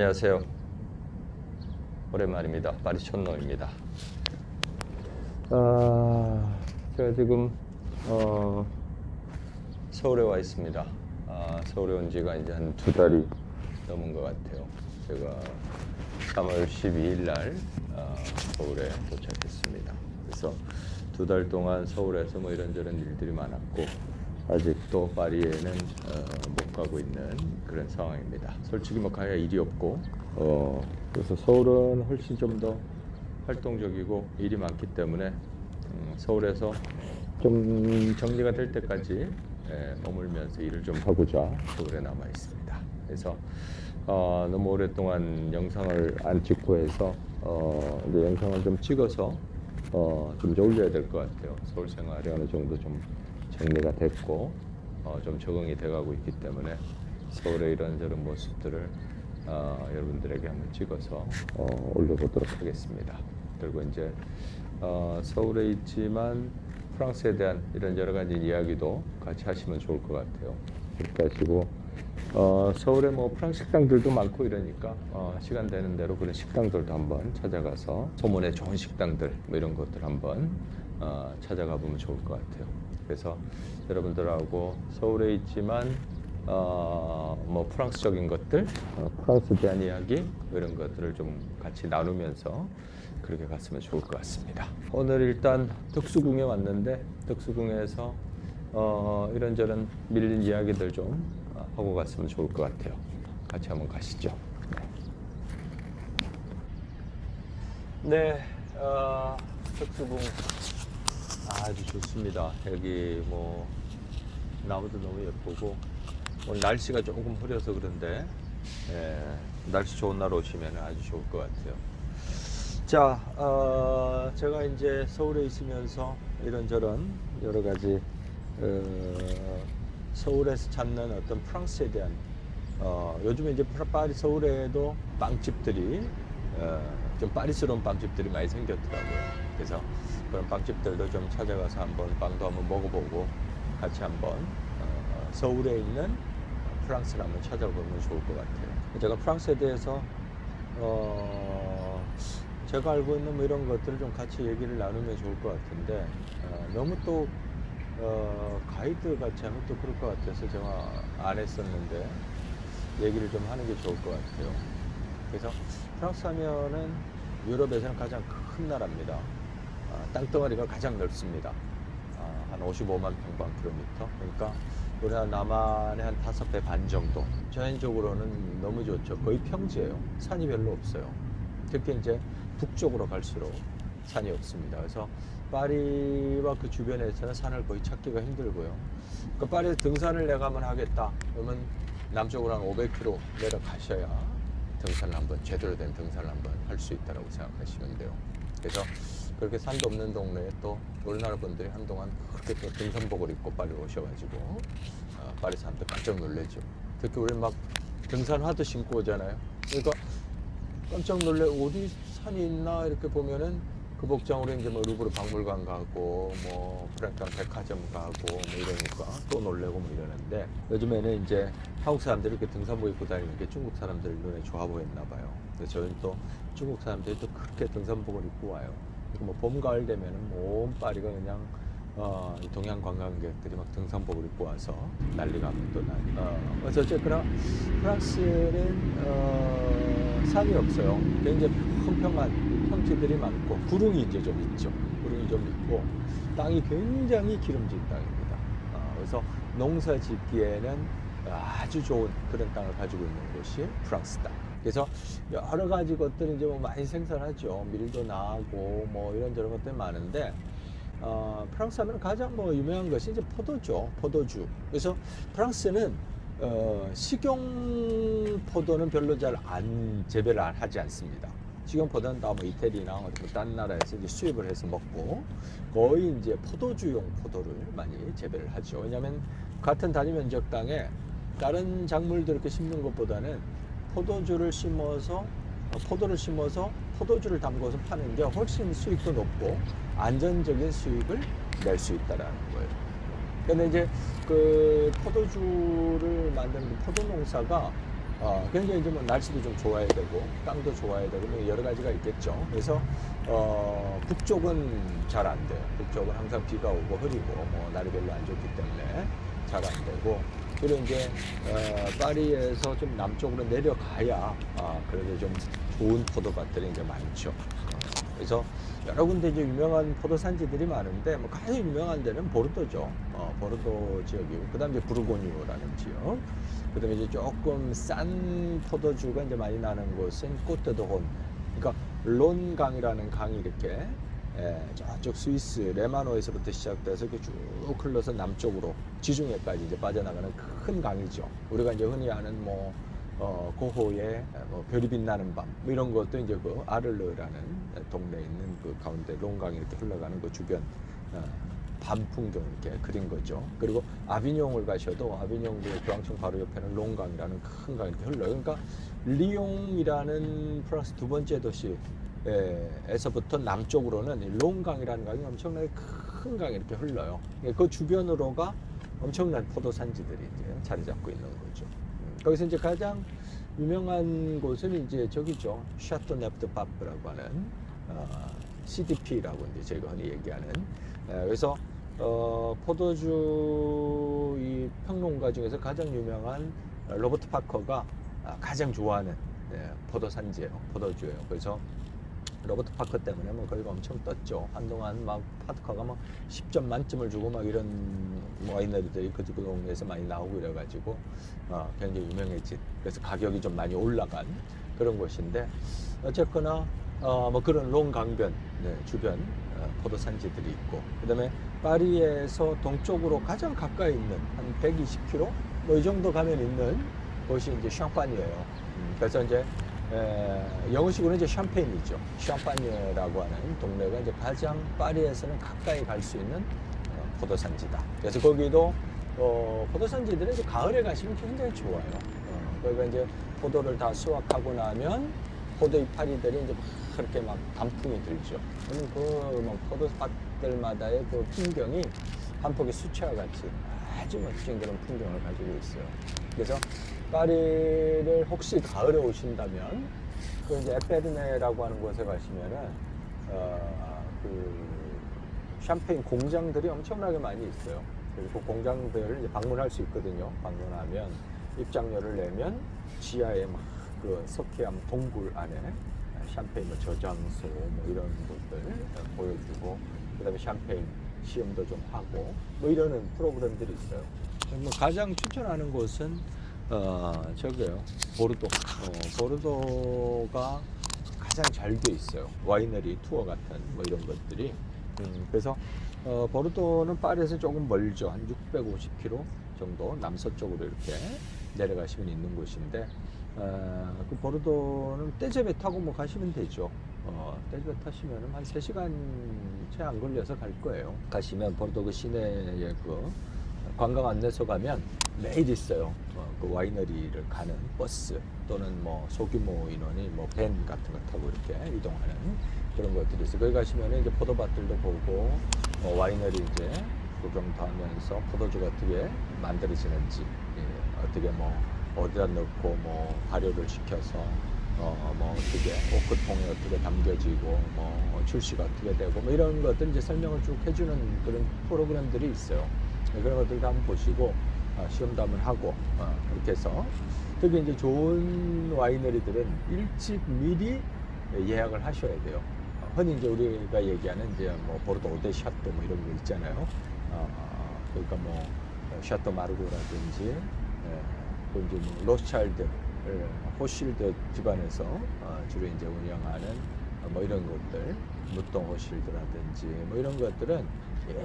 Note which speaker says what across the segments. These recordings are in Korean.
Speaker 1: 안녕하세요. 오랜만입니다. 파리촌노입니다. 아, 제가 지금 어, 서울에 와 있습니다. 아, 서울에 온 지가 이제 한 두 달이 넘은 것 같아요. 제가 3월 12일 날 어, 서울에 도착했습니다. 그래서 두 달 동안 서울에서 뭐 이런저런 일들이 많았고 아직도 파리에는 어, 못 가고 있는 그런 상황입니다. 솔직히 뭐 가야 일이 없고 어, 그래서 서울은 훨씬 좀 더 활동적이고 일이 많기 때문에 음, 서울에서 좀 정리가 될 때까지 예, 머물면서 일을 좀 하고자 서울에 남아 있습니다. 그래서 어, 너무 오랫동안 영상을 안 찍고 해서 어, 이제 영상을 좀 찍어서 어, 좀 이제 올려야 될 것 같아요. 서울 생활이 어느 정도 좀 정리가 됐고 어, 좀 적응이 돼가고 있기 때문에 서울의 이런저런 모습들을 어, 여러분들에게 한번 찍어서 어, 올려보도록 하겠습니다. 그리고 이제 어, 서울에 있지만 프랑스에 대한 이런 여러 가지 이야기도 같이 하시면 좋을 것 같아요. 그렇게 하시고 어, 서울에 뭐 프랑스 식당들도 많고 이러니까 어, 시간 되는 대로 그런 식당들도 한번 찾아가서 소문의 좋은 식당들 뭐 이런 것들 한번 어, 찾아가 보면 좋을 것 같아요. 그래서 여러분들하고 서울에 있지만 어, 뭐 프랑스적인 것들, 어, 프랑스에 대한 이야기 뭐 이런 것들을 좀 같이 나누면서 그렇게 갔으면 좋을 것 같습니다. 오늘 일단 덕수궁에 왔는데 덕수궁에서 어, 이런저런 밀린 이야기들 좀 어, 하고 갔으면 좋을 것 같아요. 같이 한번 가시죠. 네, 어, 덕수궁 아주 좋습니다. 여기 뭐 나무도 너무 예쁘고 오늘 날씨가 조금 흐려서 그런데 예, 날씨 좋은 날 오시면 아주 좋을 것 같아요. 자, 어, 제가 이제 서울에 있으면서 이런저런 여러 가지 어, 서울에서 찾는 어떤 프랑스에 대한 어, 요즘에 이제 파리 서울에도 빵집들이 어, 좀 파리스러운 빵집들이 많이 생겼더라고요. 그래서 그런 빵집들도 좀 찾아가서 한번 빵도 한번 먹어보고 같이 한번 어, 서울에 있는 프랑스를 한번 찾아보면 좋을 것 같아요. 제가 프랑스에 대해서 어, 제가 알고 있는 뭐 이런 것들을 좀 같이 얘기를 나누면 좋을 것 같은데 어, 너무 또 어, 가이드 같이 하면 또 그럴 것 같아서 제가 안 했었는데 얘기를 좀 하는 게 좋을 것 같아요. 그래서 프랑스 하면은 유럽에서는 가장 큰 나라입니다. 아, 땅덩어리가 가장 넓습니다. 아, 한 55만 평방킬로미터. 그러니까 우리나라 남한의 한 다섯 배 반 정도. 자연적으로는 너무 좋죠. 거의 평지예요. 산이 별로 없어요. 특히 이제 북쪽으로 갈수록 산이 없습니다. 그래서 파리와 그 주변에서는 산을 거의 찾기가 힘들고요. 그 파리에서 등산을 내가 한번 하겠다. 그러면 남쪽으로 한 500km 내려가셔야 등산을 한번 제대로 된 등산을 한번 할 수 있다고 생각하시면 돼요. 그래서 그렇게 산도 없는 동네에 또 우리나라 분들이 한동안 그렇게 또 등산복을 입고 파리 오셔가지고 어, 파리 사람들 깜짝 놀래죠. 특히 우리 막 등산 화도 신고 오잖아요. 그러니까 깜짝 놀래 어디 산이 있나 이렇게 보면은 그 복장으로 이제 뭐 루브르 박물관 가고 뭐 프랑크랑 백화점 가고 뭐 이러니까 또 놀래고 뭐 이러는데 요즘에는 이제 한국 사람들이 이렇게 등산복 입고 다니는 게 중국 사람들 눈에 좋아 보였나 봐요. 그래서 저희는 또 중국 사람들이 또 그렇게 등산복을 입고 와요. 뭐 봄 가을 되면은 온 파리가 그냥 어, 이 동양 관광객들이 막 등산복을 입고 와서 난리가 또 나. 어, 그래서 어쨌거나 프랑스는 어, 산이 없어요. 굉장히 평평한 평지들이 많고 구릉이 이제 좀 있죠. 구릉이 좀 있고 땅이 굉장히 기름진 땅입니다. 어, 그래서 농사 짓기에는 아주 좋은 그런 땅을 가지고 있는 곳이 프랑스 땅. 그래서 여러 가지 것들이 이제 뭐 많이 생산하죠. 밀도 나고 뭐 이런저런 것들이 많은데 어, 프랑스 하면 가장 뭐 유명한 것이 이제 포도죠. 포도주. 그래서 프랑스는 어, 식용 포도는 별로 잘 안 재배를 안 하지 않습니다. 식용 포도는 다뭐 이태리나 어떤 딴 나라에서 이제 수입을 해서 먹고 거의 이제 포도주용 포도를 많이 재배를 하죠. 왜냐하면 같은 단위 면적 땅에 다른 작물들 이렇게 심는 것보다는 포도주를 심어서 어, 포도를 심어서 포도주를 담궈서 파는 게 훨씬 수익도 높고 안전적인 수익을 낼 수 있다라는 거예요. 근데 이제 그 포도주를 만드는 그 포도 농사가 어, 굉장히 이제 뭐 날씨도 좀 좋아야 되고 땅도 좋아야 되고 뭐 여러 가지가 있겠죠. 그래서 어, 북쪽은 잘 안 돼요. 북쪽은 항상 비가 오고 흐리고 뭐 날이 별로 안 좋기 때문에 잘 안 되고 그리고 이제 어, 파리에서 좀 남쪽으로 내려가야 아, 그래도 좀 좋은 포도밭들이 이제 많죠. 어, 그래서 여러 군데 이제 유명한 포도 산지들이 많은데 뭐 가장 유명한 데는 보르도죠. 어, 보르도 지역이고 그다음 이제 부르고뉴라는 지역. 그다음에 이제 조금 싼 포도주가 이제 많이 나는 곳은 꼬테도혼. 그러니까 론강이라는 강이 이렇게 예, 저쪽 스위스 레마노에서부터 시작돼서 쭉 흘러서 남쪽으로 지중해까지 이제 빠져나가는 큰 강이죠. 우리가 이제 흔히 아는 뭐 어, 고호의 뭐 별이 빛나는 밤, 뭐 이런 것도 이제 그 아를르라는 동네에 있는 그 가운데 롱강이 이렇게 흘러가는 그 주변 어, 밤 풍경 이렇게 그린 거죠. 그리고 아비뇽을 가셔도 아비뇽 그 교황청 바로 옆에는 롱강이라는 큰 강이 이렇게 흘러요. 그러니까 리옹이라는 프랑스 두 번째 도시 에서부터 남쪽으로는 이 롱강이라는 강이 엄청나게 큰 강이 이렇게 흘러요. 그 주변으로가 엄청난 포도 산지들이 이제 자리 잡고 있는 거죠. 음, 거기서 이제 가장 유명한 곳은 이제 저기죠. 샤토 네프트 파프라고 하는 어, CDP라고 이제 저희가 흔히 얘기하는. 에, 그래서 어, 포도주 이 평론가 중에서 가장 유명한 로버트 파커가 아, 가장 좋아하는 예, 포도 산지예요. 포도주예요. 그래서 로버트 파커 때문에 뭐 거기가 엄청 떴죠. 한동안 막 파커가 막 10점 만점을 주고 막 이런 와이너리들이 그 동네에서 많이 나오고 이래가지고 어, 굉장히 유명해진. 그래서 가격이 좀 많이 올라간 그런 곳인데 어쨌거나 어, 뭐 그런 롱 강변 네, 주변 어, 포도 산지들이 있고 그다음에 파리에서 동쪽으로 가장 가까이 있는 한 120km 뭐 이 정도 가면 있는 곳이 이제 샹파니예요. 음, 그래서 이제 에, 영어식으로 이제 샴페인이죠. 샴파니에라고 하는 동네가 이제 가장 파리에서는 가까이 갈 수 있는 어, 포도산지다. 그래서 거기도 어, 포도산지들은 이제 가을에 가시면 굉장히 좋아요. 어, 거기가 이제 포도를 다 수확하고 나면 포도 이파리들이 이제 막 그렇게 막 단풍이 들죠. 그러면 그막 포도밭들마다의 그 풍경이 한 폭의 수채화 같이 아주 멋진 그런 풍경을 가지고 있어요. 그래서 파리를 혹시 가을에 오신다면 그 이제 에페르네라고 하는 곳에 가시면은 어 그 샴페인 공장들이 엄청나게 많이 있어요. 그리고 그 공장들을 이제 방문할 수 있거든요. 방문하면 입장료를 내면 지하에 막 그 석회암 동굴 안에 샴페인 뭐 저장소 뭐 이런 것들 보여주고 그다음에 샴페인 시음도 좀 하고 뭐 이러는 프로그램들이 있어요. 뭐 가장 추천하는 곳은 어 저기요. 보르도. 어, 보르도가 가장 잘 돼 있어요. 와이너리 투어 같은 뭐 이런 것들이. 음, 그래서 어, 보르도는 파리에서 조금 멀죠. 한 650km 정도 남서쪽으로 이렇게 내려가시면 있는 곳인데 어, 그 보르도는 떼제배 타고 뭐 가시면 되죠. 어, 떼제배 타시면 한 3시간 채 안 걸려서 갈 거예요. 가시면 보르도 그 시내에 그 관광 안내소 가면 매일 있어요. 어, 그 와이너리를 가는 버스 또는 뭐 소규모 인원이 뭐 밴 같은 거 타고 이렇게 이동하는 그런 것들이 있어요. 거기 가시면 이제 포도밭들도 보고 뭐 와이너리 이제 구경도 하면서 포도주가 어떻게 만들어지는지 예, 어떻게 뭐 어디다 넣고 뭐 발효를 시켜서 어뭐 어떻게 오크통에 어떻게 담겨지고 뭐 출시가 어떻게 되고 뭐 이런 것들 이제 설명을 쭉 해주는 그런 프로그램들이 있어요. 네, 그런 것들도 한번 보시고 어, 시험도 한번 하고 어, 이렇게 해서 특히 이제 좋은 와이너리들은 일찍 미리 예약을 하셔야 돼요. 어, 흔히 이제 우리가 얘기하는 이제 뭐 보르도 오데 샤또 뭐 이런 거 있잖아요. 어, 그러니까 뭐 샤또 마르고라든지 예, 또 이제 뭐 로스차일드 예, 호실드 집안에서 어, 주로 이제 운영하는 어, 뭐 이런 것들 무동 호실드라든지 뭐 이런 것들은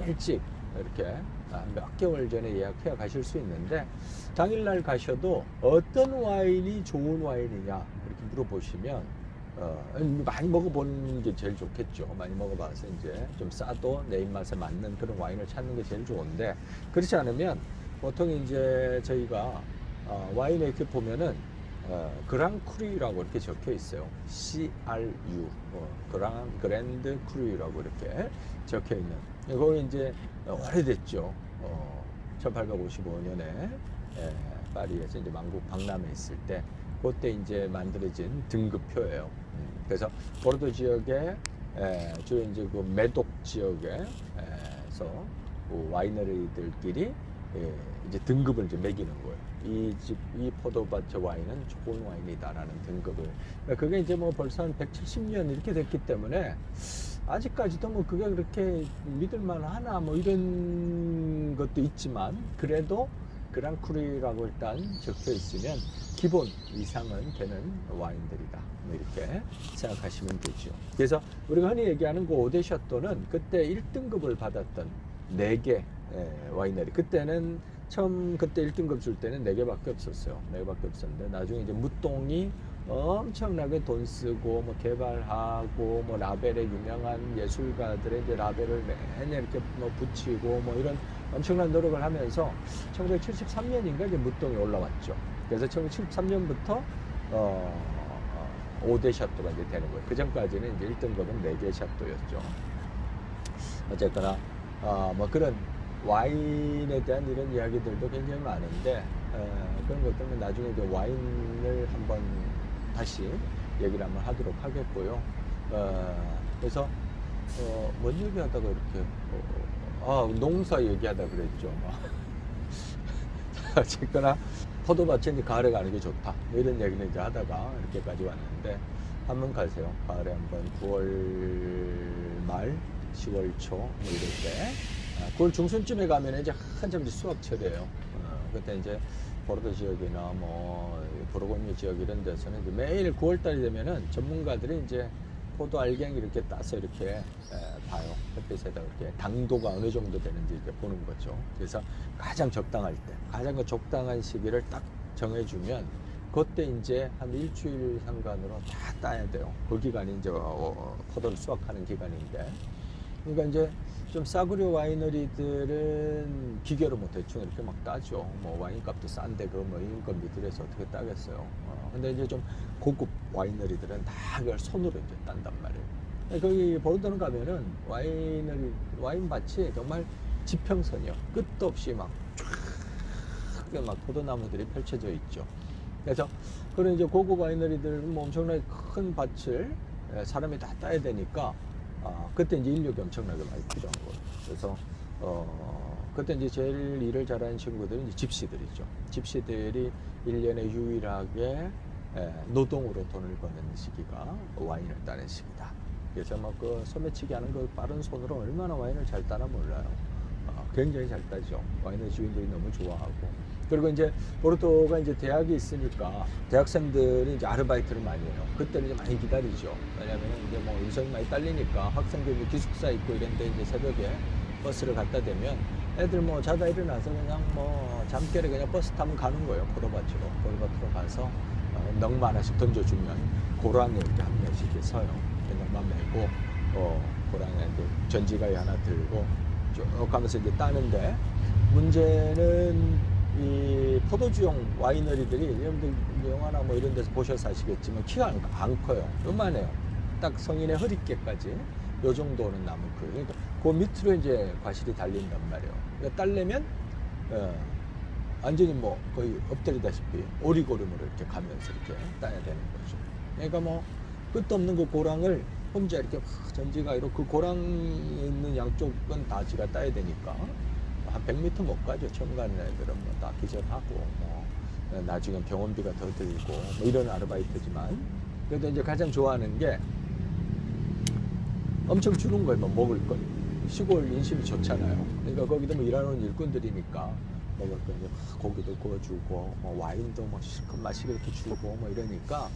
Speaker 1: 일찍 이렇게 아, 몇 개월 전에 예약해 가실 수 있는데 당일날 가셔도 어떤 와인이 좋은 와인이냐 이렇게 물어보시면 어, 많이 먹어보는 게 제일 좋겠죠. 많이 먹어봐서 이제 좀 싸도 내 입맛에 맞는 그런 와인을 찾는 게 제일 좋은데 그렇지 않으면 보통 이제 저희가 어, 와인에 이렇게 보면은 어, 그랑 크루라고 이렇게 적혀 있어요. C-R-U, 어, 그랑 그랜드 크루라고 이렇게 적혀 있는. 거기 이제 오래됐죠. 어, 1855년에 예, 파리에서 이제 만국 박람회 있을 때 그때 이제 만들어진 등급표예요. 음, 그래서 보르도 지역에 에, 주로 이제 그 메독 지역에서 그 와이너리들끼리 예, 이제 등급을 이제 매기는 거예요. 이 집, 이 포도밭의 와인은 좋은 와인이다라는 등급을. 그러니까 그게 이제 뭐 벌써 한 170년 이렇게 됐기 때문에 아직까지도 뭐 그게 그렇게 믿을만 하나 뭐 이런 것도 있지만 그래도 그랑크루이라고 일단 적혀 있으면 기본 이상은 되는 와인들이다. 뭐 이렇게 생각하시면 되죠. 그래서 우리가 흔히 얘기하는 그 오데샤토는 그때 1등급을 받았던 4개 와이너리. 그때는 처음 그때 1등급 줄 때는 4개밖에 없었어요. 4개밖에 없었는데 나중에 이제 무똥이 엄청나게 돈 쓰고 뭐 개발하고 뭐 라벨에 유명한 예술가들의 이제 라벨을 매년 이렇게 뭐 붙이고 뭐 이런 엄청난 노력을 하면서 1973년인가 이제 무똥이 올라왔죠. 그래서 1973년부터 어, 5대 샷도가 이제 되는 거예요. 그 전까지는 이제 1등급은 4개 샷도였죠. 어쨌거나 어, 뭐 그런 와인에 대한 이런 이야기들도 굉장히 많은데 어, 그런 것들은 나중에 이제 와인을 한번 다시 얘기를 한번 하도록 하겠고요. 어, 그래서 어, 뭔 얘기하다가 이렇게 어, 아 농사 얘기하다 그랬죠. 어쨌거나 포도밭에 이제 가을에 가는 게 좋다 뭐 이런 얘기는 이제 하다가 이렇게까지 왔는데 한번 가세요. 가을에 한번 9월 말, 10월 초 뭐 이럴 때. 아, 9월 중순쯤에 가면 이제 한참 이제 수확철이에요. 어, 그때 이제 보르도 지역이나 뭐 보르고뉴 지역 이런 데서는 이제 매일 9월 달이 되면은 전문가들이 이제 포도 알갱이 이렇게 따서 이렇게 에, 봐요. 햇빛에다 이렇게 당도가 어느 정도 되는지 이렇게 보는 거죠. 그래서 가장 적당할 때, 가장 그 적당한 시기를 딱 정해주면 그때 이제 한 일주일 상간으로 다 따야 돼요. 그 기간이 이제 어, 포도를 수확하는 기간인데. 그러니까 이제 좀 싸구려 와이너리들은 기계로 뭐 대충 이렇게 막 따죠. 뭐 와인값도 싼데 그뭐 인건 밑들에서 어떻게 따겠어요. 어, 근데 이제 좀 고급 와이너리들은 다 그걸 손으로 이제 딴단 말이에요. 거기 보르도는 가면은 와이너리 와인 밭이 정말 지평선이요. 끝도 없이 막 쫙, 막 포도나무들이 펼쳐져 있죠. 그래서 그런 이제 고급 와이너리들 뭐 엄청나게 큰 밭을 에, 사람이 다 따야 되니까 아, 그때 이제 인력이 엄청나게 많이 필요한 거예요. 그래서 어, 그때 이제 제일 일을 잘하는 친구들은 이제 집시들이죠. 집시들이 일년에 유일하게 에, 노동으로 돈을 버는 시기가 와인을 따는 시기다. 그래서 막 그 소매치기 하는 그 빠른 손으로 얼마나 와인을 잘 따나 몰라요. 어, 굉장히 잘 따죠. 와인의 주인들이 너무 좋아하고. 그리고 이제 보르토가 이제 대학이 있으니까 대학생들이 이제 아르바이트를 많이 해요. 그때는 이제 많이 기다리죠. 왜냐면 이제 뭐 일정이 많이 딸리니까 학생들이 기숙사 있고 이런데 이제 새벽에 버스를 갖다 대면 애들 뭐 자다 일어나서 그냥 뭐 잠결에 그냥 버스 타면 가는 거예요. 포도밭으로. 포도밭으로 가서 어, 넉마 하나씩 던져주면 고랑에 이렇게 한 명씩 이렇게 서요. 넉마 메고 어, 고랑에 이제 전지가위 하나 들고 쭉 가면서 이제 따는데 문제는 이 포도주용 와이너리들이 여러분들 영화나 뭐 이런 데서 보셔서 아시겠지만 키가 안, 안 커요. 요만해요. 딱 성인의 허리께까지 요 정도는 나무 크. 그러니까 그 밑으로 이제 과실이 달린단 말이에요. 그러니까 딸려면 어, 완전히 뭐 거의 엎드리다시피 오리고름으로 이렇게 가면서 이렇게 따야 되는 거죠. 그러니까 뭐 끝도 없는 그 고랑을 혼자 이렇게 확 전지가위로 그 고랑에 있는 양쪽은 다 지가 따야 되니까 한 100m 못 가죠. 처음 가는 애들은 뭐 다 기절하고 뭐 나중에 병원비가 더 들고 뭐 이런 아르바이트지만 그래도 이제 가장 좋아하는 게 엄청 주는 거예요. 뭐 먹을 걸. 시골 인심이 좋잖아요. 그러니까 거기도 뭐 일하는 일꾼들이니까 먹을 거 이제 막 고기도 구워주고 뭐 와인도 뭐 실컷 마시게 이렇게 주고 뭐 이러니까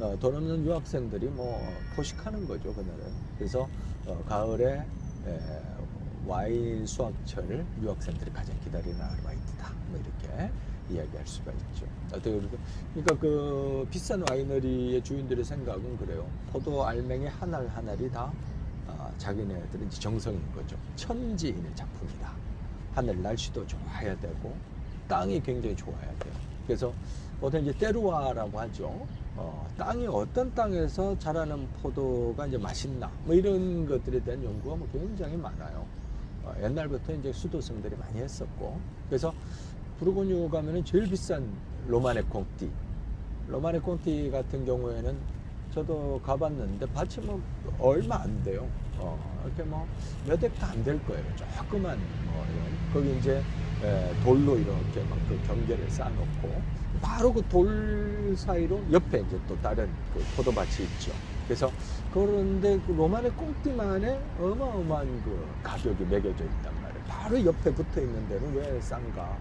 Speaker 1: 어, 돈 없는 유학생들이 뭐 포식하는 거죠 그날은. 그래서 어, 가을에 에, 와인 수확철을 유학생들이 가장 기다리는 아르바이트다. 뭐 이렇게 이야기할 수가 있죠. 어떻게 그러니까, 그러니까 그 비싼 와이너리의 주인들의 생각은 그래요. 포도 알맹이 한 알 한 알이 다 아, 자기네들은 정성인 거죠. 천지인의 작품이다. 하늘 날씨도 좋아야 되고 땅이 굉장히 좋아야 돼요. 그래서 보통 이제 때루아라고 하죠. 어, 땅이 어떤 땅에서 자라는 포도가 이제 맛있나 뭐 이런 것들에 대한 연구가 뭐 굉장히 많아요. 어, 옛날부터 이제 수도승들이 많이 했었고 그래서 부르고뉴 가면은 제일 비싼 로마네 콩띠
Speaker 2: 로마네 콘티 같은 경우에는 저도 가봤는데 밭이 뭐 얼마 안 돼요. 어, 이렇게 뭐몇 엑타 안 될 거예요. 조그만 뭐 이런. 거기 이제 에, 돌로 이렇게 막 그 경계를 쌓아놓고 바로 그 돌 사이로 옆에 이제 또 다른 그 포도밭이 있죠. 그래서 그런데 그 로마네 꽁띠만에 어마어마한 그 가격이 매겨져 있단 말이에요. 바로 옆에 붙어 있는 데는 왜 싼가?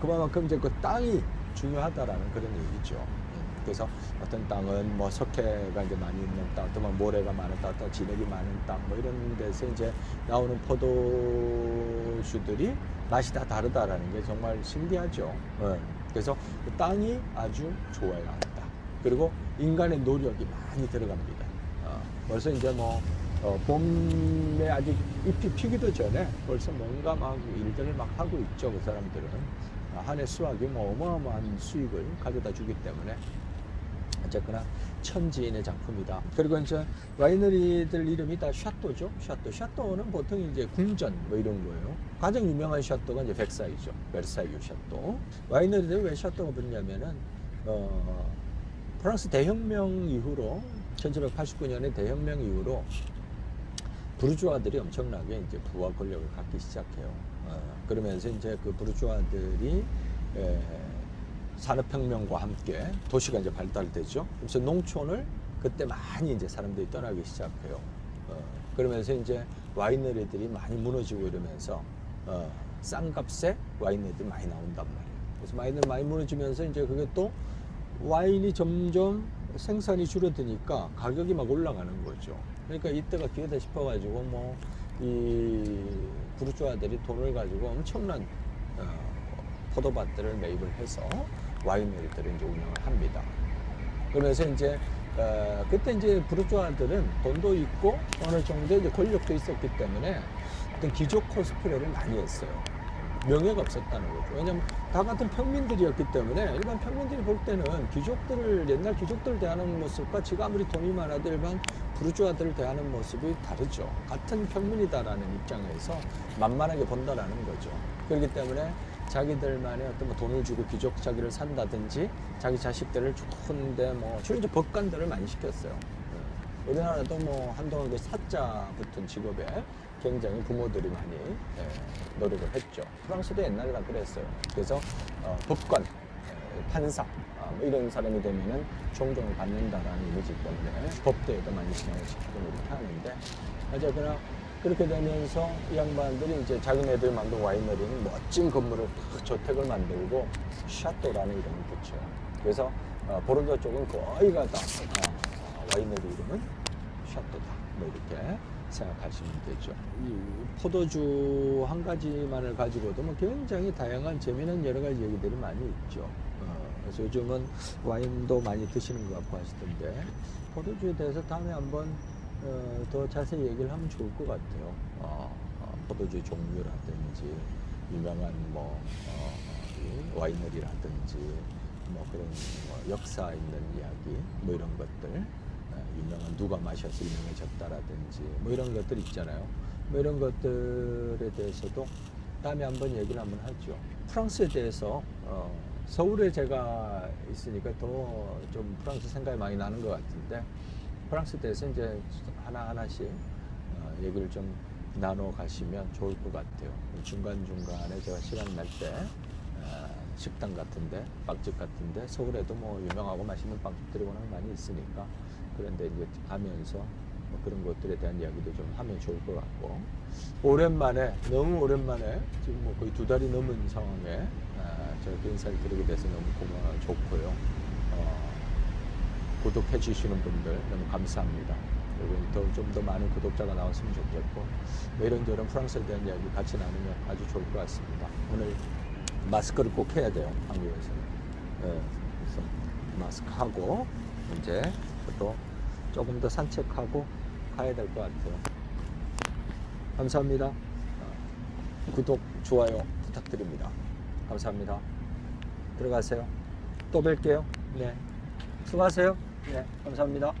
Speaker 2: 그만큼 이제 그 땅이 중요하다라는 그런 얘기죠. 음, 그래서 어떤 땅은 뭐 석회가 이제 많이 있는 땅, 또뭐 모래가 많은 땅, 또 진흙이 많은 땅, 뭐 이런 데서 이제 나오는 포도주들이 맛이 다 다르다라는 게 정말 신기하죠. 예. 그래서 그 땅이 아주 좋아야 한다. 그리고 인간의 노력이 많이 들어갑니다. 어, 벌써 이제 뭐 어, 봄에 아직 잎이 피기도 전에 벌써 뭔가 막 일들을 막 하고 있죠. 그 사람들은 아, 한해 수확이 뭐 어마어마한 수익을 가져다 주기 때문에 어쨌거나 천지인의 작품이다. 그리고 이제 와이너리들 이름이 다 샤또죠. 샤또. 샤또는 보통 이제 궁전 뭐 이런 거예요. 가장 유명한 샤또가 이제 백사이죠. 베르사유 샤또. 와이너리들 왜 샤또가 붙냐면은 어, 프랑스 대혁명 이후로 1789년의 대혁명 이후로 부르주아들이 엄청나게 이제 부와 권력을 갖기 시작해요. 어, 그러면서 이제 그 부르주아들이 에, 산업혁명과 함께 도시가 이제 발달되죠. 그래서 농촌을 그때 많이 이제 사람들이 떠나기 시작해요. 어, 그러면서 이제 와이너리들이 많이 무너지고 이러면서 어, 싼 값에 와이너리들이 많이 나온단 말이에요. 그래서 와이너리 많이 무너지면서 이제 그게 또 와인이 점점 생산이 줄어드니까 가격이 막 올라가는 거죠. 그러니까 이때가 기회다 싶어가지고 뭐 이 부르주아들이 돈을 가지고 엄청난 어, 포도밭들을 매입을 해서 와이너리들을 이제 운영을 합니다. 그러면서 이제 어, 그때 이제 부르주아들은 돈도 있고 어느 정도 이제 권력도 있었기 때문에 어떤 귀족 코스프레를 많이 했어요. 명예가 없었다는 거죠. 왜냐면 다 같은 평민들이었기 때문에 일반 평민들이 볼 때는 귀족들을 옛날 귀족들을 대하는 모습과 지금 아무리 돈이 많아도 일반 부르주아들을 대하는 모습이 다르죠. 같은 평민이다라는 입장에서 만만하게 본다라는 거죠. 그렇기 때문에 자기들만의 어떤 뭐 돈을 주고 귀족 자기를 산다든지 자기 자식들을 좋은데 뭐 이제 법관들을 많이 시켰어요. 예. 우리나라도 뭐 한동안 그 사자 붙은 직업에 굉장히 부모들이 많이 예, 노력을 했죠. 프랑스도 옛날에 다 그랬어요. 그래서 어, 법관, 예, 판사 아, 뭐 이런 사람이 되면은 종종을 받는다라는 이미지 때문에 법대에도 많이 진행을 시키고 이렇게 하는데 어쨌거나 그렇게 되면서 이 양반들이 이제 자기네들 만든 와이너리는 멋진 건물을 탁 저택을 만들고 샤또라는 이름을 붙여요. 그래서 어, 보르도 쪽은 거의가 다 어, 와이너리 이름은 샤또다. 뭐 이렇게 생각하시면 되죠. 이 포도주 한 가지만을 가지고도 뭐 굉장히 다양한 재미난 여러 가지 얘기들이 많이 있죠. 어, 그래서 요즘은 와인도 많이 드시는 것 같고 하시던데 포도주에 대해서 다음에 한번 어, 더 자세히 얘기를 하면 좋을 것 같아요. 어, 어, 포도주 종류라든지 유명한 뭐 어, 이 와이너리라든지 뭐 그런 뭐 역사 있는 이야기 뭐 이런 것들 어, 유명한 누가 마셔서 유명해졌다라든지 뭐 이런 것들 있잖아요. 뭐 이런 것들에 대해서도 다음에 한번 얘기를 한번 하죠. 프랑스에 대해서 어, 서울에 제가 있으니까 더 좀 프랑스 생각이 많이 나는 것 같은데 프랑스에 대해서 이제 하나 하나씩 어, 얘기를 좀 나눠 가시면 좋을 것 같아요. 중간 중간에 제가 시간 날때 어, 식당 같은데, 빵집 같은데 서울에도 뭐 유명하고 맛있는 빵집들이 워낙 많이 있으니까 그런데 이제 가면서 뭐 그런 것들에 대한 이야기도 좀 하면 좋을 것 같고 오랜만에 너무 오랜만에 지금 뭐 거의 두 달이 넘은 상황에 아, 저렇게 인사를 드리게 돼서 너무 고마워 좋고요. 어, 구독해 주시는 분들 너무 감사합니다. 그리고 좀 더 많은 구독자가 나왔으면 좋겠고 뭐 이런저런 프랑스에 대한 이야기 같이 나누면 아주 좋을 것 같습니다. 오늘 마스크를 꼭 해야 돼요 한국에서는. 예, 그래서 마스크 하고 이제 또 조금 더 산책하고 가야 될 것 같아요. 감사합니다. 어, 구독, 좋아요 부탁드립니다. 감사합니다. 들어가세요. 또 뵐게요. 네. 수고하세요. 네. 감사합니다.